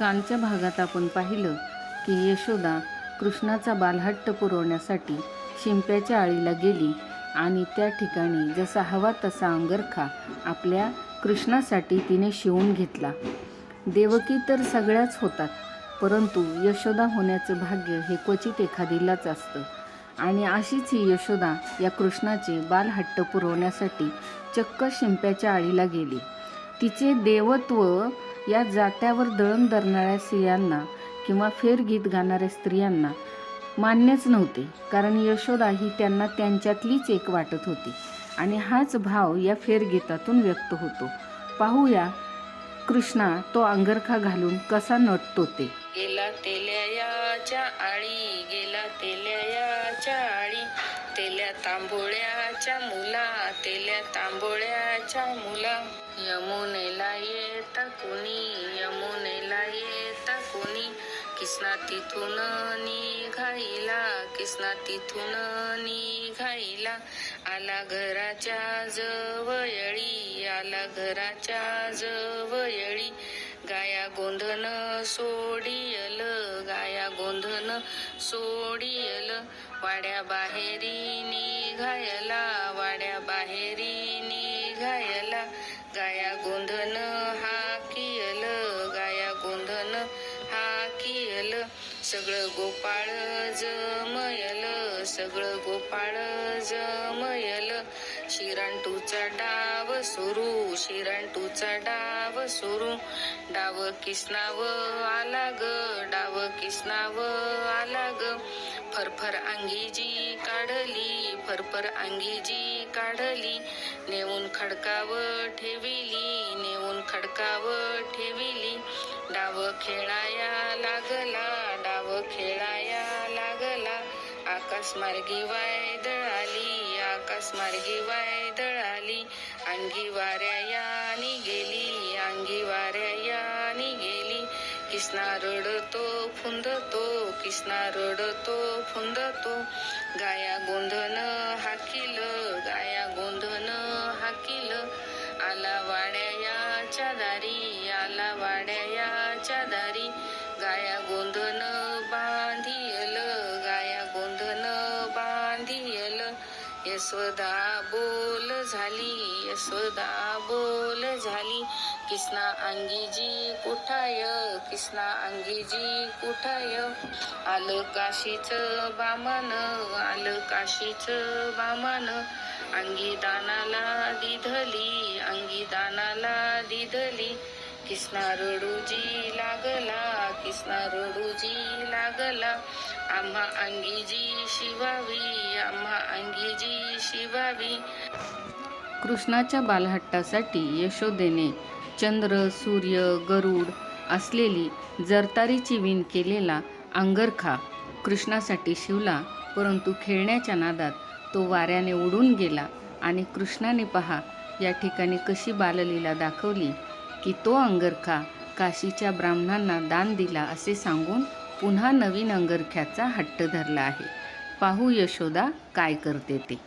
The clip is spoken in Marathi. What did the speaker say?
कालच्या भागात आपण पाहिलं की यशोदा कृष्णाचा बालहट्ट पुरवण्यासाठी शिंप्याच्या आळीला गेली आणि त्या ठिकाणी जसा हवा तसा अंगरखा आपल्या कृष्णासाठी तिने शिवून घेतला. देवकी तर सगळ्याच होतात परंतु यशोदा होण्याचं भाग्य हे क्वचित एखादीलाच असतं. आणि अशीच ही यशोदा या कृष्णाचे बालहट्ट पुरवण्यासाठी चक्क शिंप्याच्या आळीला गेली. तिचे देवत्व या जात्यावर दळण धरणाऱ्या स्त्रियांना किंवा फेरगीत गाणाऱ्या स्त्रियांना मान्यच नव्हते कारण यशोदा ही त्यांना त्यांच्यातलीच एक वाटत होती. आणि हाच भाव या फेरगीतातून व्यक्त होतो. पाहूया कृष्णा तो अंगरखा घालून कसा नटतो ते. गेला तेल्याच्या आळी गेला तेल्याच्या आळी तेल्या तांबोळ्याच्या मुला तेल्या तांबोळ्या तांबोळ्याच्या मुला यमुनेला येत कुणी यमुनेला येत कुणी किसना तिथून निघाईला किसना तिथून निघाईला आला घराच्या जवळी आला घराच्या जवळी गाया गोंधन सोडियल गाया गोंधन सोडियल वाड्या बाहेरी निघायला सगळं गोपाळ जमयल सगळं गोपाळ जमयल. शिरांटूचा डाव सुरू शिरांटूचा डाव सुरू. डाव किसनाव आला ग डाव किसनाव आला ग फरफर अंगीजी काढली फरफर अंगीजी काढली. नेऊन खडकाव ठेविली नेऊन खडकाव ठेविली. डाव खेळाया लागला आकाशमार्गी वायदळाली आकाशमार्गी वायदळाली आली अंगी वाऱ्या यानी गेली अंगी वाऱ्या यानी गेली. किसना रडतो फुंदतो किसना रडतो फुंदतो. गाया गोंधन हाकिल गाया गोंधन हाकिल. आला वाड्या याच्या दारी आला वाड्या याच्या दारी. गाया गोंधन यशोदा बोल झाली यशोदा बोल झाली. किसना अंगीजी कुठाय किसना अंगीजी कुठाय. आलं काशीच बामन आलं काशीच बामन. अंगी दानाला दिधली अंगी दानाला दिधली. किसना रडूजी लागला किसना रडूजी लागला. आम्हा अंगीजी शिवावी आम्हा अंगीजी शिवावी. कृष्णाच्या बालहट्टासाठी यशोदेने चंद्र सूर्य गरुड असलेली जरतारीची विण केलेला अंगरखा कृष्णासाठी शिवला परंतु खेळण्याच्या नादात तो वाऱ्याने उडून गेला आणि कृष्णाने पहा या ठिकाणी कशी बाललीला दाखवली की तो अंगरखा काशीच्या ब्राह्मणांना दान दिला असे सांगून पुन्हा नवीन अंगरख्याचा हट्ट धरला आहे. पाहू यशोदा काय करते ते.